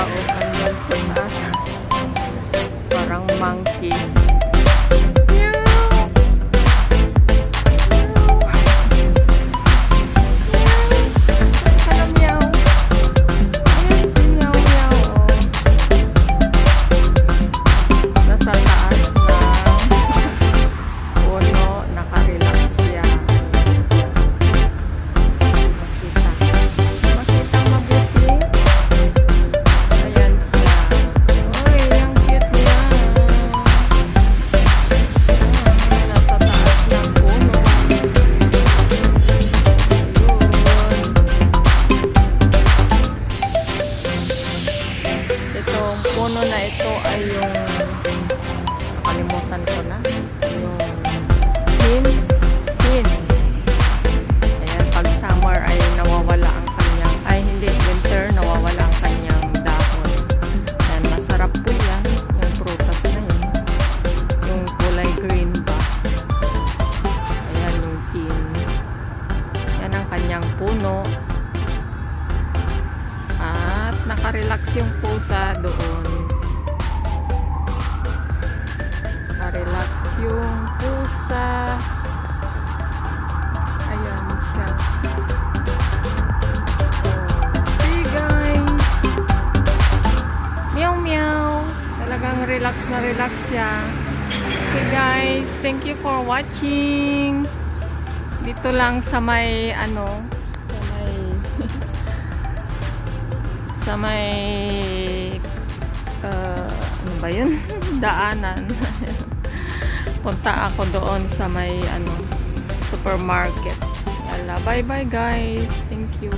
tao hanggang sa taas. Parang monkey. Puno na ito ay yung nakalimutan ko na. Yung hin. Hin. Ayan, pag summer ay nawawala ang kanyang, ay hindi, winter, nawawala ang kanyang dahon. Ayan, masarap po yan. Yung prutas na yun. Yung kulay green ba. Ayan, yung tin. Yan ang kanyang puno. Nakarelax yung pusa doon. Nakarelax yung pusa. Ayan siya. Oh, see guys. Meow meow. Talagang relax na relax siya. Okay guys, thank you for watching. Dito lang sa may ano, sa may sa may uh, ano ba yun? Daanan. Punta ako doon sa may ano supermarket. Yala, bye bye guys. Thank you.